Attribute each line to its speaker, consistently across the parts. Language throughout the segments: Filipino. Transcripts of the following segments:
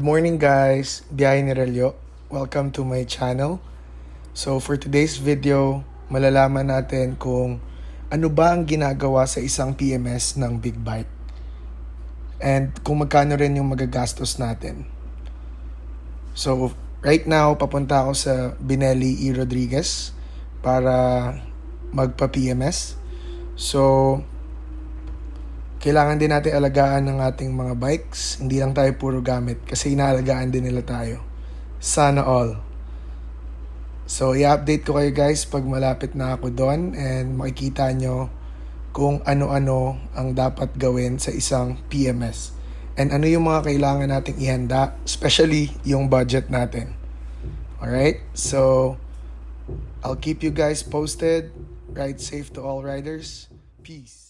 Speaker 1: Good morning guys, Biyahe ni. Welcome to my channel. So for today's video, malalaman natin kung ano ba ang ginagawa sa isang PMS ng Big Bike. And kung magkano rin yung magagastos natin. So right now, papunta ako sa Binelli E. Rodriguez para magpa-PMS. So kailangan din natin alagaan ng ating mga bikes. Hindi lang tayo puro gamit kasi inaalagaan din nila tayo. Sana all. So, i-update ko kayo guys pag malapit na ako doon and makikita nyo kung ano-ano ang dapat gawin sa isang PMS. And ano yung mga kailangan nating ihanda, especially yung budget natin. Alright? So, I'll keep you guys posted. Ride safe to all riders. Peace.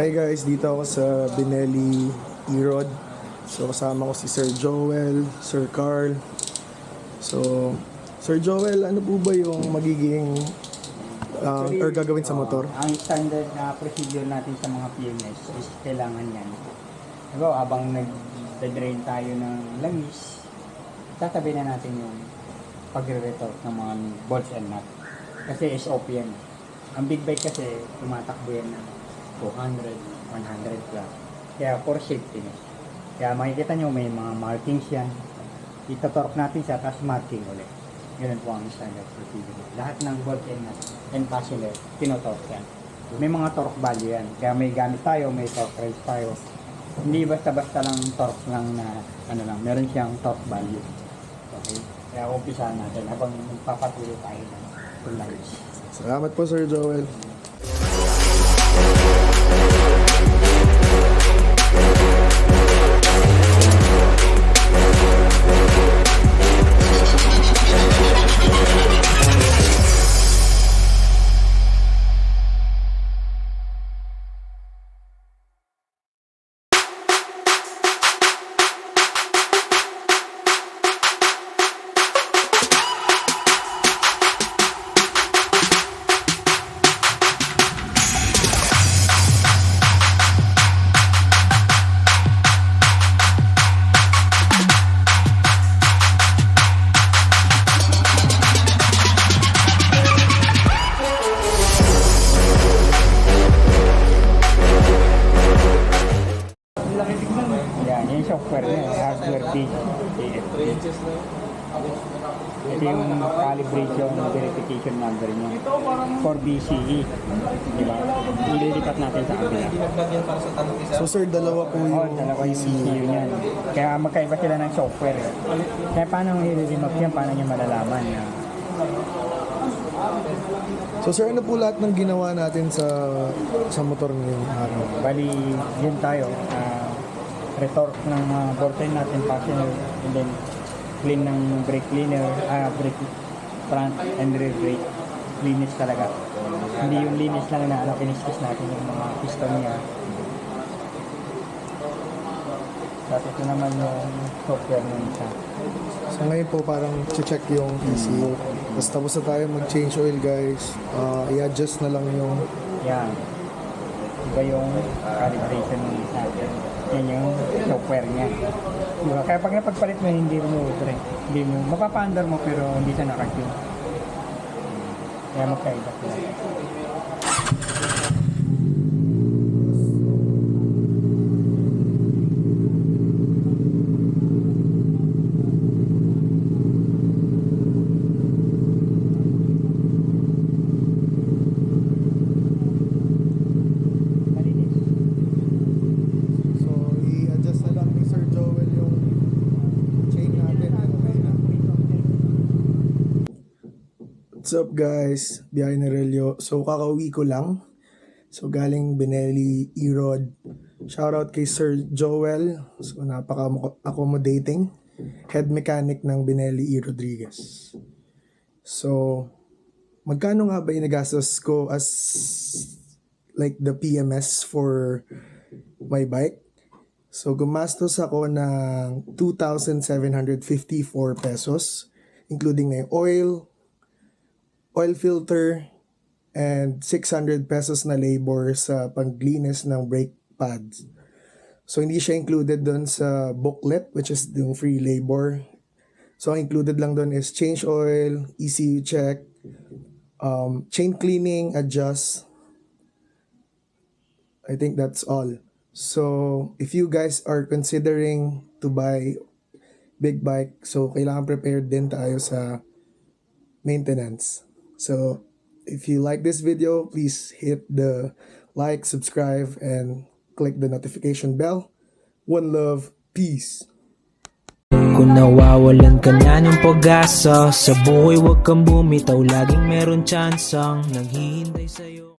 Speaker 1: hi guys, dito ako sa Binelli E-Rod. So kasama ko si Sir Joel, Sir Carl. So, Sir Joel, ano po ba yung magiging uh, or gagawin sa motor?
Speaker 2: Ang standard na procedure natin sa mga PMS is kailangan yan. Diba, habang nag-drain tayo ng langis, tatabi na natin yung pagre-retort ng mga bolts and nut. Kasi SOP yan. Ang big bike kasi, tumatakbo yan ng 200, 100 plus. Kaya for safety. Kaya makikita nyo may mga markings yan. Itatorque natin siya, tapos marking ulit. Ganun po ang standard procedure. Lahat ng bolt and and fastener, tinotorque yan. May mga torque value yan. Kaya may gamit tayo, may torque raise tayo. Hindi basta-basta lang torque lang na ano lang, meron siyang torque value. Okay? Kaya umpisahan natin habang magpapatuloy tayo ng tulayos.
Speaker 1: Salamat po Sir Joel.
Speaker 2: Yan, yung software niya, hardware base AFP. Ito yung calibration verification number niya for BCE. Di ba? Ililipat natin sa kabila.
Speaker 1: So sir, dalawa po yung
Speaker 2: dalawa yung
Speaker 1: ECU.
Speaker 2: ECU niyan. Kaya magkaiba sila ng software. eh. Kaya paano i-remap yan? Paano niya malalaman na
Speaker 1: So sir, ano po lahat ng ginawa natin sa sa motor ngayong araw?
Speaker 2: Bali, yun tayo. Uh, retorque ng mga ballpen natin, fastener, and then clean ng brake cleaner, ah, brake front and rear brake. Linis talaga. Hindi yung linis lang na ano, kiniskis natin yung mga piston niya. Tapos ito naman yung software ng isa.
Speaker 1: So ngayon po parang check yung ECU. Tapos tapos na tayo mag-change oil guys. Ah, i-adjust na lang yung
Speaker 2: Yan. Iba yung calibration ng isa. Yan yung software niya. Diba? Kaya pag napagpalit mo, hindi mo pre. Hindi mo, mapapaandar mo pero hindi siya nakatune. Kaya magkaiba sila. Malinis.
Speaker 1: So i-adjust na lang ni Sir Joel yung chain natin. Okay na. What's up guys? Biyahe ni Relio. So kakauwi ko lang. So galing Benelli E-Rod. Shoutout kay Sir Joel. So napaka-accommodating. Head mechanic ng Benelli E. Rodriguez. So, magkano nga ba inagastos ko as like the PMS for my bike? So, gumastos ako ng 2,754 pesos, including na yung oil, oil filter, and 600 pesos na labor sa paglinis ng brake pads. So, hindi siya included doon sa booklet, which is yung free labor. So, included lang doon is change oil, ECU check, um, chain cleaning, adjust. I think that's all. So, if you guys are considering to buy big bike, so kailangan prepared din tayo sa maintenance. So, if you like this video, please hit the like, subscribe, and click the notification bell. One love, peace.
Speaker 3: Kung nawawalan ka na ng pag-asa Sa buhay huwag kang bumitaw Laging meron tsansang Naghihintay sa'yo